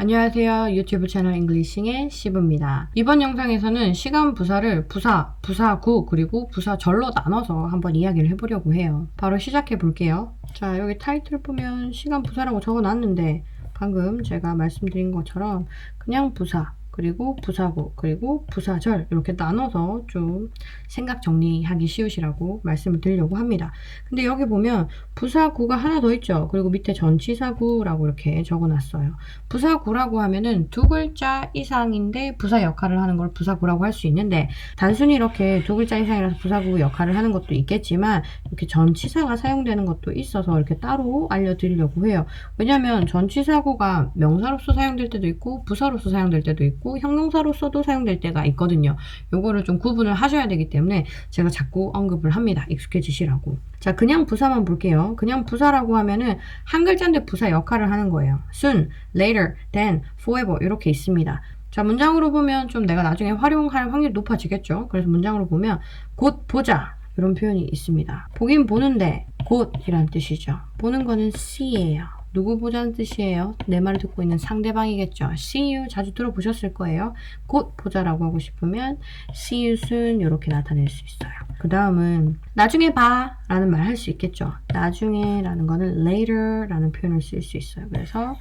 안녕하세요. 유튜브 채널 잉글리싱의 시브입니다. 이번 영상에서는 시간 부사를 부사, 부사구, 그리고 부사절로 나눠서 한번 이야기를 해보려고 해요. 바로 시작해 볼게요. 자, 여기 타이틀 보면 시간 부사라고 적어 놨는데 방금 제가 말씀드린 것처럼 그냥 부사, 그리고 부사구, 그리고 부사절 이렇게 나눠서 좀 생각 정리하기 쉬우시라고 말씀을 드리려고 합니다. 근데 여기 보면 부사구가 하나 더 있죠. 그리고 밑에 전치사구라고 이렇게 적어놨어요. 부사구라고 하면은 두 글자 이상인데 부사 역할을 하는 걸 부사구라고 할 수 있는데 단순히 이렇게 두 글자 이상이라서 부사구 역할을 하는 것도 있겠지만 이렇게 전치사가 사용되는 것도 있어서 이렇게 따로 알려드리려고 해요. 왜냐하면 전치사구가 명사로서 사용될 때도 있고 부사로서 사용될 때도 있고 형용사로서도 사용될 때가 있거든요. 요거를 좀 구분을 하셔야 되기 때문에 제가 자꾸 언급을 합니다. 익숙해지시라고. 자, 그냥 부사만 볼게요. 그냥 부사라고 하면은 한 글자인데 부사 역할을 하는 거예요. soon, later, then, forever 이렇게 있습니다. 자, 문장으로 보면 좀 내가 나중에 활용할 확률이 높아지겠죠. 그래서 문장으로 보면 곧 보자 이런 표현이 있습니다. 보긴 보는데 곧이란 뜻이죠. 보는 거는 see예요. 누구 보자는 뜻이에요? 내 말을 듣고 있는 상대방이겠죠. see you 자주 들어보셨을 거예요. 곧 보자라고 하고 싶으면 see you soon 이렇게 나타낼 수 있어요. 그 다음은 나중에 봐 라는 말 할 수 있겠죠. 나중에 라는 거는 later 라는 표현을 쓸 수 있어요. 그래서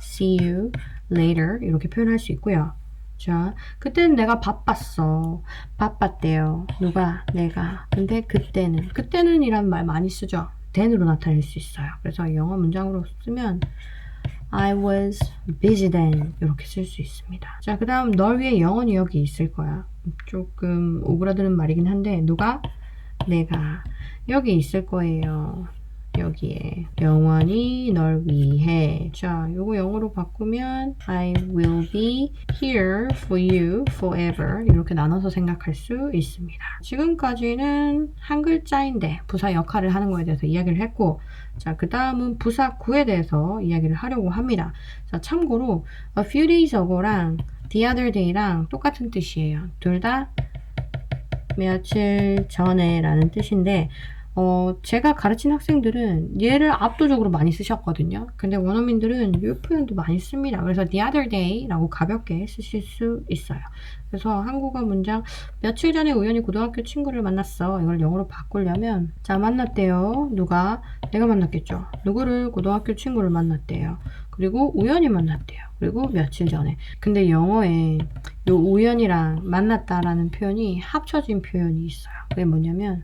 see you later 이렇게 표현할 수 있고요. 자, 그때는 내가 바빴어. 바빴대요. 누가? 내가. 근데 그때는. 그때는 이란 말 많이 쓰죠. Then으로 나타낼 수 있어요. 그래서 영어 문장으로 쓰면 I was busy then 이렇게 쓸 수 있습니다. 자, 그 다음 널 위해 영원히 여기 있을 거야. 조금 오그라드는 말이긴 한데 누가? 내가 여기 있을 거예요. 여기에. 영원히 널 위해. 자 요거 영어로 바꾸면 I will be here for you forever. 이렇게 나눠서 생각할 수 있습니다. 지금까지는 한 글자인데 부사 역할을 하는 거에 대해서 이야기를 했고 자 그 다음은 부사구에 대해서 이야기를 하려고 합니다. 자 참고로 a few days ago랑 the other day랑 똑같은 뜻이에요. 둘 다 며칠 전에 라는 뜻인데 어, 제가 가르친 학생들은 얘를 압도적으로 많이 쓰셨거든요. 근데 원어민들은 이 표현도 많이 씁니다. 그래서 the other day라고 가볍게 쓰실 수 있어요. 그래서 한국어 문장 며칠 전에 우연히 고등학교 친구를 만났어. 이걸 영어로 바꾸려면 자 만났대요. 누가? 내가 만났겠죠. 누구를 고등학교 친구를 만났대요. 그리고 우연히 만났대요. 그리고 며칠 전에. 근데 영어에 요 우연이랑 만났다라는 표현이 합쳐진 표현이 있어요. 그게 뭐냐면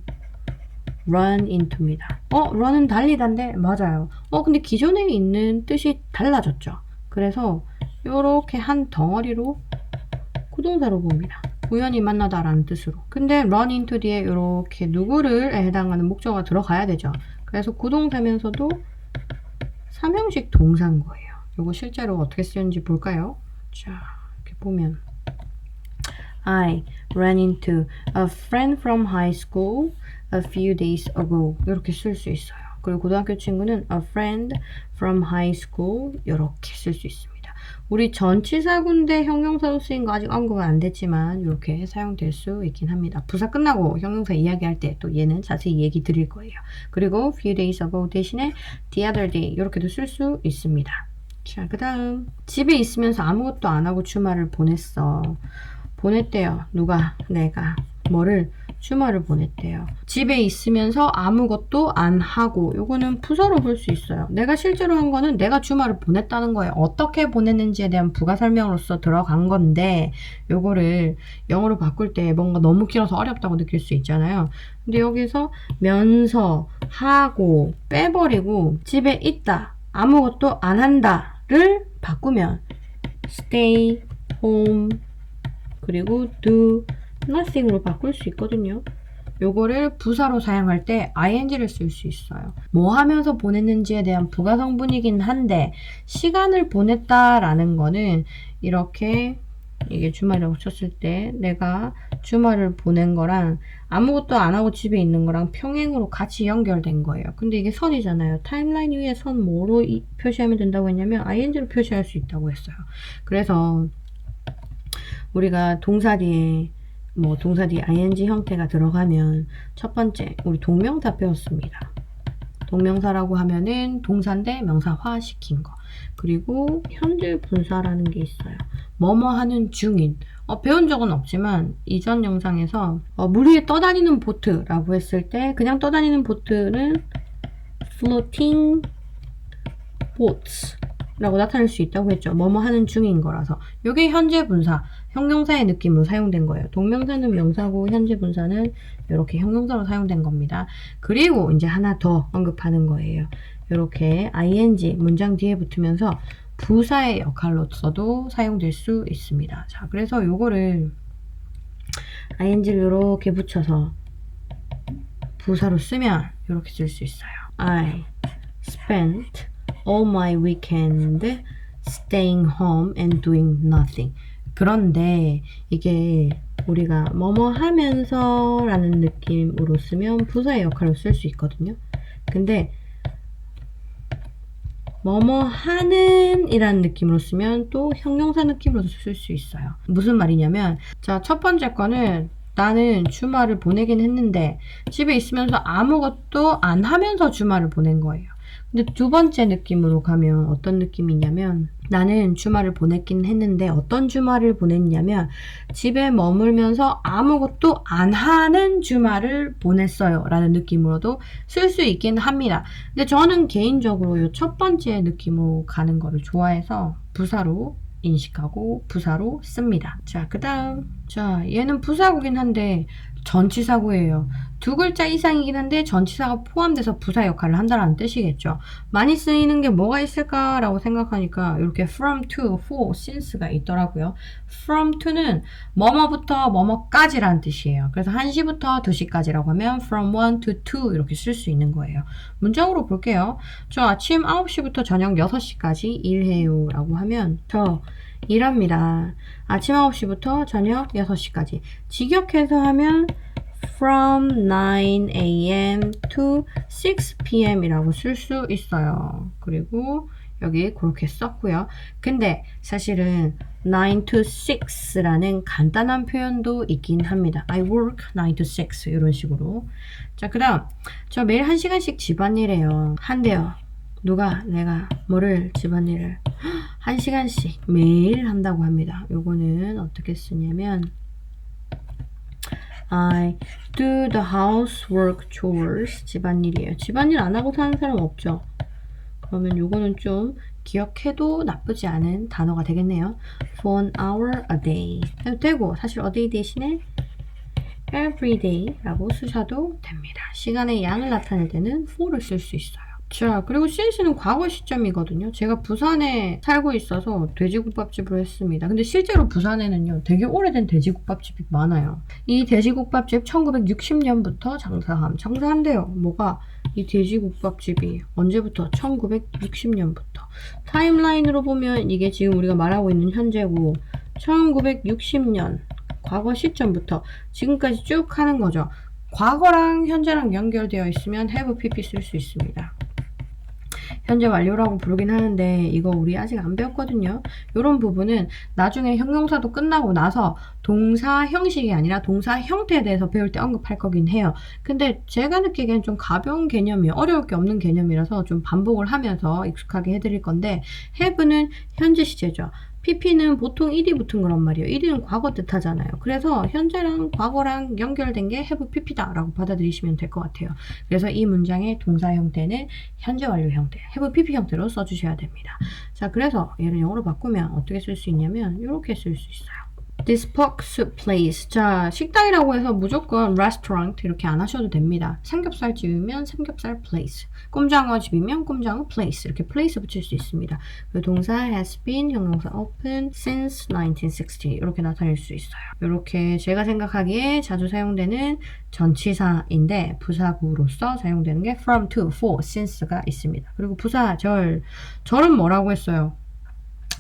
run into입니다. 어, run은 달리다인데 맞아요. 어, 근데 기존에 있는 뜻이 달라졌죠. 그래서 이렇게 한 덩어리로 구동사로 봅니다. 우연히 만나다라는 뜻으로. 근데 run into 뒤에 이렇게 누구를 해당하는 목적어가 들어가야 되죠. 그래서 구동사면서도 삼형식 동사인 거예요. 이거 실제로 어떻게 쓰는지 볼까요? 자, 이렇게 보면 I ran into a friend from high school a few days ago 이렇게 쓸 수 있어요. 그리고 고등학교 친구는 a friend from high school 이렇게 쓸 수 있습니다. 우리 전치사군데 형용사로 쓰인 거 아직 언급은 안 됐지만 이렇게 사용될 수 있긴 합니다. 부사 끝나고 형용사 이야기할 때 또 얘는 자세히 얘기 드릴 거예요. 그리고 few days ago 대신에 the other day 이렇게도 쓸 수 있습니다. 자, 그 다음 집에 있으면서 아무것도 안 하고 주말을 보냈어. 보냈대요. 누가? 내가. 뭐를? 주말을 보냈대요. 집에 있으면서 아무것도 안 하고 요거는 부사로 볼 수 있어요. 내가 실제로 한 거는 내가 주말을 보냈다는 거예요. 어떻게 보냈는지에 대한 부가 설명으로서 들어간 건데 요거를 영어로 바꿀 때 뭔가 너무 길어서 어렵다고 느낄 수 있잖아요. 근데 여기서 면서 하고 빼버리고 집에 있다 아무것도 안 한다를 바꾸면 stay home 그리고 do nothing으로 바꿀 수 있거든요. 요거를 부사로 사용할 때 ing를 쓸 수 있어요. 뭐 하면서 보냈는지에 대한 부가 성분이긴 한데 시간을 보냈다라는 거는 이렇게 이게 주말이라고 쳤을 때 내가 주말을 보낸 거랑 아무것도 안 하고 집에 있는 거랑 평행으로 같이 연결된 거예요. 근데 이게 선이잖아요. 타임라인 위에 선 뭐로 표시하면 된다고 했냐면 ing로 표시할 수 있다고 했어요. 그래서 우리가 동사 뒤에 뭐 동사 뒤에 ing 형태가 들어가면 첫 번째 우리 동명사 배웠습니다. 동명사라고 하면은 동사인데 명사화 시킨 거. 그리고 현재 분사라는 게 있어요. 뭐뭐 하는 중인. 어, 배운 적은 없지만 이전 영상에서 어, 물 위에 떠다니는 보트라고 했을 때 그냥 떠다니는 보트는 floating boats 라고 나타낼 수 있다고 했죠. 뭐뭐 하는 중인 거라서. 이게 현재 분사, 형용사의 느낌으로 사용된 거예요. 동명사는 명사고 현재 분사는 이렇게 형용사로 사용된 겁니다. 그리고 이제 하나 더 언급하는 거예요. 이렇게 ing 문장 뒤에 붙으면서 부사의 역할로서도 사용될 수 있습니다. 자, 그래서 요거를 ing를 이렇게 붙여서 부사로 쓰면 이렇게 쓸 수 있어요. I spent all my weekend staying home and doing nothing. 그런데 이게 우리가 뭐뭐 하면서 라는 느낌으로 쓰면 부사의 역할로 쓸수 있거든요. 근데 뭐뭐 하는 이라는 느낌으로 쓰면 또 형용사 느낌으로도 쓸 수 있어요. 무슨 말이냐면 자, 첫 번째 거는 나는 주말을 보내긴 했는데 집에 있으면서 아무것도 안 하면서 주말을 보낸 거예요. 근데 두 번째 느낌으로 가면 어떤 느낌이냐면 나는 주말을 보냈긴 했는데 어떤 주말을 보냈냐면 집에 머물면서 아무것도 안 하는 주말을 보냈어요 라는 느낌으로도 쓸 수 있긴 합니다. 근데 저는 개인적으로 이 첫 번째 느낌으로 가는 거를 좋아해서 부사로 인식하고 부사로 씁니다. 자, 그 다음. 자, 얘는 부사구긴 한데 전치사구예요. 두 글자 이상이긴 한데 전치사가 포함돼서 부사 역할을 한다는 뜻이겠죠. 많이 쓰이는 게 뭐가 있을까라고 생각하니까 이렇게 from to, for, since가 있더라고요. from to는 뭐뭐부터 뭐뭐까지라는 뜻이에요. 그래서 1시부터 2시까지라고 하면 from 1 to 2 이렇게 쓸 수 있는 거예요. 문장으로 볼게요. 저 아침 9시부터 저녁 6시까지 일해요 라고 하면 저 일합니다. 아침 9시부터 저녁 6시까지. 직역해서 하면 from 9 a.m. to 6 p.m. 이라고 쓸 수 있어요. 그리고 여기 그렇게 썼고요. 근데 사실은 9 to 6라는 간단한 표현도 있긴 합니다. I work 9 to 6 이런 식으로. 자, 그 다음 저 매일 1시간씩 집안일해요. 한대요. 누가 내가 뭐를 집안일을 1시간씩 매일 한다고 합니다. 요거는 어떻게 쓰냐면 I do the housework chores 집안일이에요. 집안일 안 하고 사는 사람 없죠. 그러면 요거는 좀 기억해도 나쁘지 않은 단어가 되겠네요. For an hour a day 해도 되고 사실 a day 대신에 every day라고 쓰셔도 됩니다. 시간의 양을 나타낼 때는 for를 쓸 수 있어요. 자, 그리고 since는 과거 시점이거든요. 제가 부산에 살고 있어서 돼지국밥집을 했습니다. 근데 실제로 부산에는요, 되게 오래된 돼지국밥집이 많아요. 이 돼지국밥집 1960년부터 장사함. 장사한대요. 뭐가? 이 돼지국밥집이 언제부터? 1960년부터. 타임라인으로 보면 이게 지금 우리가 말하고 있는 현재고, 1960년, 과거 시점부터 지금까지 쭉 하는 거죠. 과거랑 현재랑 연결되어 있으면 have pp 쓸 수 있습니다. 현재 완료라고 부르긴 하는데 이거 우리 아직 안 배웠거든요. 이런 부분은 나중에 형용사도 끝나고 나서 동사 형식이 아니라 동사 형태에 대해서 배울 때 언급할 거긴 해요. 근데 제가 느끼기엔 좀 가벼운 개념이에요. 어려울 게 없는 개념이라서 좀 반복을 하면서 익숙하게 해드릴 건데 have는 현재 시제죠. Pp는 보통 1이 붙은 거란 말이에요. 1은 과거 뜻하잖아요. 그래서 현재랑 과거랑 연결된 게 have pp다라고 받아들이시면 될 것 같아요. 그래서 이 문장의 동사 형태는 현재 완료 형태, have pp 형태로 써주셔야 됩니다. 자, 그래서 얘를 영어로 바꾸면 어떻게 쓸 수 있냐면 이렇게 쓸 수 있어요. This pork soup place. 자, 식당이라고 해서 무조건 restaurant 이렇게 안 하셔도 됩니다. 삼겹살 집이면 삼겹살 place. 꼼장어 집이면 꼼장어 place. 이렇게 place 붙일 수 있습니다. 그 동사 has been, 형용사 open since 1960 이렇게 나타낼 수 있어요. 이렇게 제가 생각하기에 자주 사용되는 전치사인데 부사구로서 사용되는 게 from, to, for, since가 있습니다. 그리고 부사 절. 절은 뭐라고 했어요?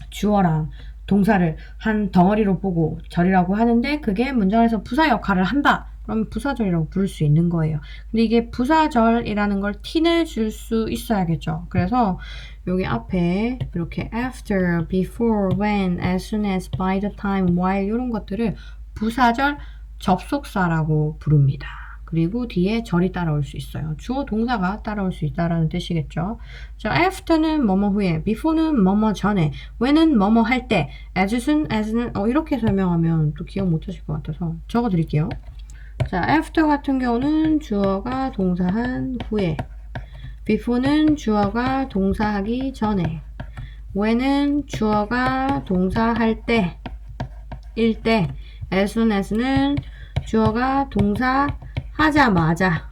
주어랑 동사를 한 덩어리로 보고 절이라고 하는데 그게 문장에서 부사 역할을 한다. 그럼 부사절이라고 부를 수 있는 거예요. 근데 이게 부사절이라는 걸 티낼 줄수 있어야겠죠. 그래서 여기 앞에 이렇게 after, before, when, as soon as, by the time, while 이런 것들을 부사절 접속사라고 부릅니다. 그리고 뒤에 절이 따라올 수 있어요. 주어 동사가 따라올 수 있다라는 뜻이겠죠. 자, after는 뭐뭐 후에, before는 뭐뭐 전에, when은 뭐뭐 할 때, as은 as는 어, 이렇게 설명하면 또 기억 못 하실 것 같아서 적어 드릴게요. 자, after 같은 경우는 주어가 동사한 후에, before는 주어가 동사하기 전에, when은 주어가 동사할 때, 일 때, as soon as는 주어가 동사 하자마자,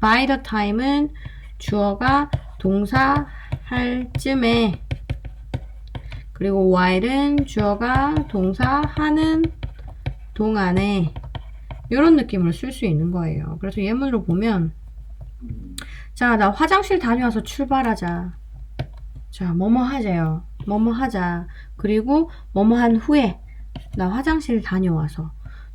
by the time은 주어가 동사 할 쯤에, 그리고 while은 주어가 동사 하는 동안에, 이런 느낌으로 쓸 수 있는 거예요. 그래서 예문으로 보면, 자, 나 화장실 다녀와서 출발하자. 자, 뭐뭐 하재요. 뭐뭐 하자. 그리고 뭐뭐 한 후에 나 화장실 다녀와서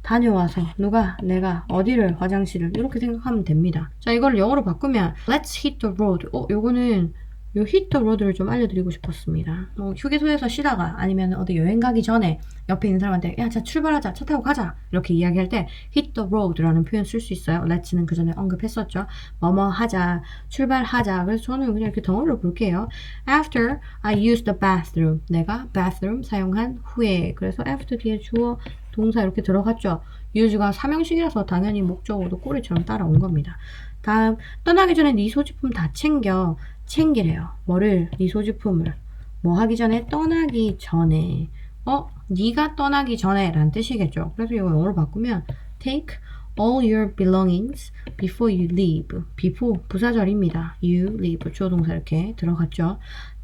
다녀와서 누가 내가 어디를 화장실을 이렇게 생각하면 됩니다. 자, 이걸 영어로 바꾸면 let's hit the road. 어, 요거는 요 the road를 좀 알려드리고 싶었습니다. 뭐 휴게소에서 쉬다가 아니면 어디 여행 가기 전에 옆에 있는 사람한테 야, 자 출발하자, 차 타고 가자 이렇게 이야기할 때 hit the road라는 표현 쓸 수 있어요. let's는 그 전에 언급했었죠. 뭐뭐 하자, 출발하자. 그래서 저는 그냥 이렇게 덩어리로 볼게요. After I use the bathroom, 내가 bathroom 사용한 후에. 그래서 after 뒤에 주어 동사 이렇게 들어갔죠. use가 삼형식이라서 당연히 목적어도 꼬리처럼 따라온 겁니다. 다음 떠나기 전에 네 소지품 다 챙겨 챙기래요. 뭐를 네 소지품을 뭐 하기 전에 떠나기 전에 어 네가 떠나기 전에라는 뜻이겠죠. 그래서 이거 영어로 바꾸면 take all your belongings before you leave. before 부사절입니다. you leave 주어 동사 이렇게 들어갔죠.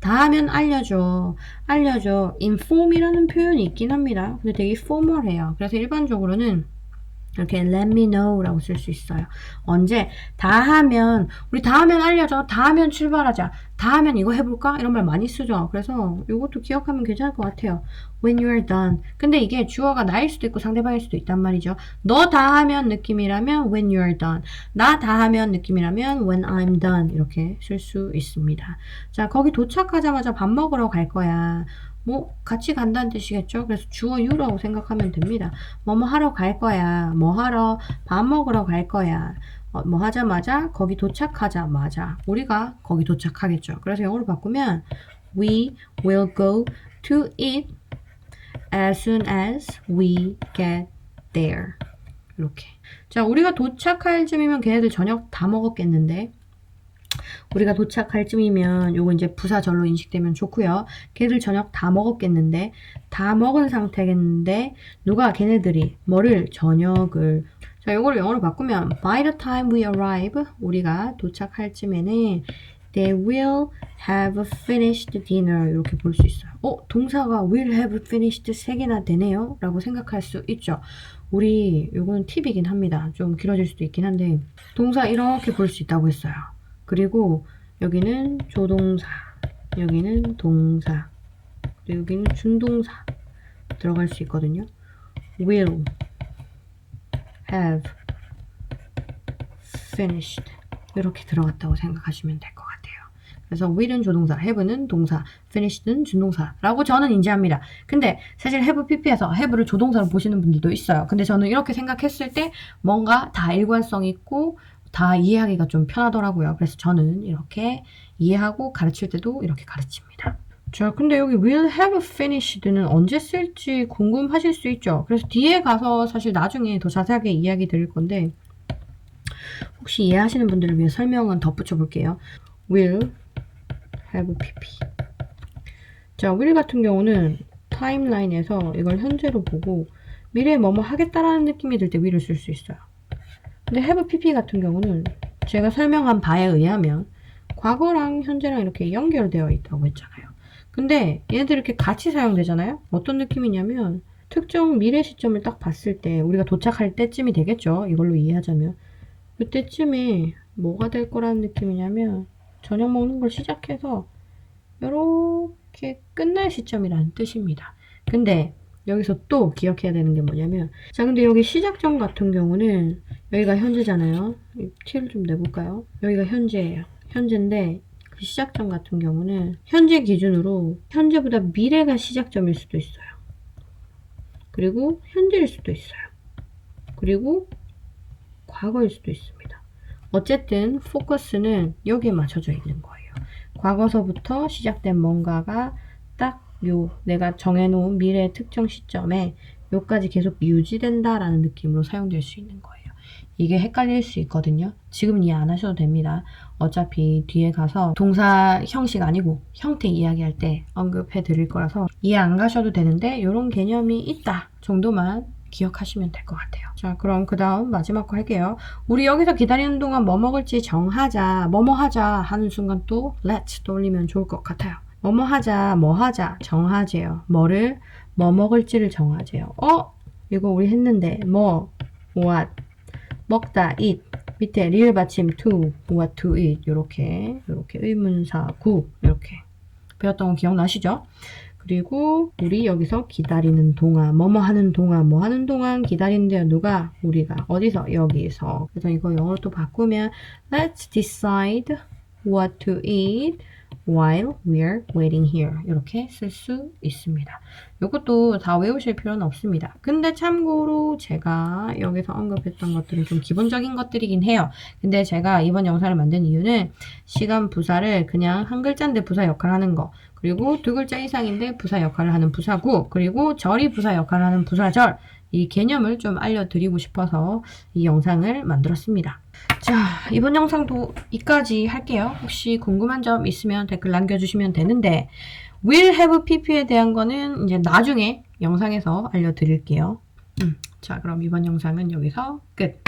다 하면 알려줘. 알려줘. inform이라는 표현이 있긴 합니다. 근데 되게 formal해요. 그래서 일반적으로는 이렇게 let me know라고 쓸 수 있어요. 언제 다 하면 우리 다 하면 알려줘. 다 하면 출발하자. 다 하면 이거 해볼까? 이런 말 많이 쓰죠. 그래서 이것도 기억하면 괜찮을 것 같아요. When you are done. 근데 이게 주어가 나일 수도 있고 상대방일 수도 있단 말이죠. 너 다 하면 느낌이라면 when you are done. 나 다 하면 느낌이라면 when I'm done. 이렇게 쓸 수 있습니다. 자, 거기 도착하자마자 밥 먹으러 갈 거야. 뭐 같이 간다는 뜻이겠죠. 그래서 주어 유라고 생각하면 됩니다. 뭐뭐 하러 갈 거야. 뭐 하러 밥 먹으러 갈 거야. 어, 뭐 하자마자 거기 도착하자마자 우리가 거기 도착하겠죠. 그래서 영어로 바꾸면 we will go to it as soon as we get there. 이렇게. 자, 우리가 도착할 쯤이면 걔네들 저녁 다 먹었겠는데 우리가 도착할 쯤이면 요거 이제 부사절로 인식되면 좋고요. 걔들 저녁 다 먹었겠는데 다 먹은 상태겠는데 누가 걔네들이 뭐를 저녁을 자 요거를 영어로 바꾸면 by the time we arrive 우리가 도착할 쯤에는 they will have finished dinner 이렇게 볼 수 있어요. 어 동사가 will have finished 세 개나 되네요 라고 생각할 수 있죠. 우리 요거는 팁이긴 합니다. 좀 길어질 수도 있긴 한데 동사 이렇게 볼 수 있다고 했어요. 그리고 여기는 조동사, 여기는 동사, 여기는 준동사 들어갈 수 있거든요. will have finished 이렇게 들어갔다고 생각하시면 될 것 같아요. 그래서 will은 조동사, have는 동사, finished는 준동사라고 저는 인지합니다. 근데 사실 have pp에서 have를 조동사로 보시는 분들도 있어요. 근데 저는 이렇게 생각했을 때 뭔가 다 일관성 있고 다 이해하기가 좀 편하더라고요. 그래서 저는 이렇게 이해하고 가르칠 때도 이렇게 가르칩니다. 자, 근데 여기 will have finished는 언제 쓸지 궁금하실 수 있죠. 그래서 뒤에 가서 사실 나중에 더 자세하게 이야기 드릴 건데 혹시 이해하시는 분들을 위해 설명은 덧붙여 볼게요. will have pp. 자, will 같은 경우는 타임라인에서 이걸 현재로 보고 미래에 뭐뭐 하겠다라는 느낌이 들 때 will을 쓸 수 있어요. 근데 have pp 같은 경우는 제가 설명한 바에 의하면 과거랑 현재랑 이렇게 연결되어 있다고 했잖아요. 근데 얘네들 이렇게 같이 사용되잖아요. 어떤 느낌이냐면 특정 미래 시점을 딱 봤을 때 우리가 도착할 때쯤이 되겠죠. 이걸로 이해하자면 그때쯤에 뭐가 될 거라는 느낌이냐면 저녁 먹는 걸 시작해서 이렇게 끝날 시점이라는 뜻입니다. 근데 여기서 또 기억해야 되는 게 뭐냐면 자 근데 여기 시작점 같은 경우는 여기가 현재잖아요 티를 좀 내볼까요 여기가 현재예요 현재인데 그 시작점 같은 경우는 현재 기준으로 현재보다 미래가 시작점일 수도 있어요 그리고 현재일 수도 있어요 그리고 과거일 수도 있습니다. 어쨌든 포커스는 여기에 맞춰져 있는 거예요. 과거서부터 시작된 뭔가가 딱 요 내가 정해놓은 미래의 특정 시점에 요까지 계속 유지된다라는 느낌으로 사용될 수 있는 거예요. 이게 헷갈릴 수 있거든요. 지금 이해 안 하셔도 됩니다. 어차피 뒤에 가서 동사 형식 아니고 형태 이야기할 때 언급해 드릴 거라서 이해 안 가셔도 되는데 이런 개념이 있다 정도만 기억하시면 될 것 같아요. 자, 그럼 그 다음 마지막 거 할게요. 우리 여기서 기다리는 동안 뭐 먹을지 정하자, 뭐뭐 하자 하는 순간 또 let's 떠올리면 좋을 것 같아요. 뭐뭐 하자, 뭐 하자, 정하재요. 뭐를, 뭐 먹을지를 정하재요. 어? 이거 우리 했는데, 뭐, what, 먹다, eat. 밑에 리을 받침 to, what to eat. 요렇게, 요렇게 의문사 구, 이렇게. 배웠던 거 기억나시죠? 그리고 우리 여기서 기다리는 동안, 뭐뭐 하는 동안, 뭐 하는 동안 기다리는데요. 누가? 우리가. 어디서? 여기서. 그래서 이거 영어로 또 바꾸면 Let's decide what to eat while we're waiting here. 이렇게 쓸 수 있습니다. 이것도 다 외우실 필요는 없습니다. 근데 참고로 제가 여기서 언급했던 것들은 좀 기본적인 것들이긴 해요. 근데 제가 이번 영상을 만든 이유는 시간 부사를 그냥 한 글자인데 부사 역할을 하는 거 그리고 두 글자 이상인데 부사 역할을 하는 부사구 그리고 절이 부사 역할을 하는 부사절 이 개념을 좀 알려드리고 싶어서 이 영상을 만들었습니다. 자, 이번 영상도 이까지 할게요. 혹시 궁금한 점 있으면 댓글 남겨주시면 되는데 will have pp에 대한 거는 이제 나중에 영상에서 알려드릴게요. 음, 자, 그럼 이번 영상은 여기서 끝.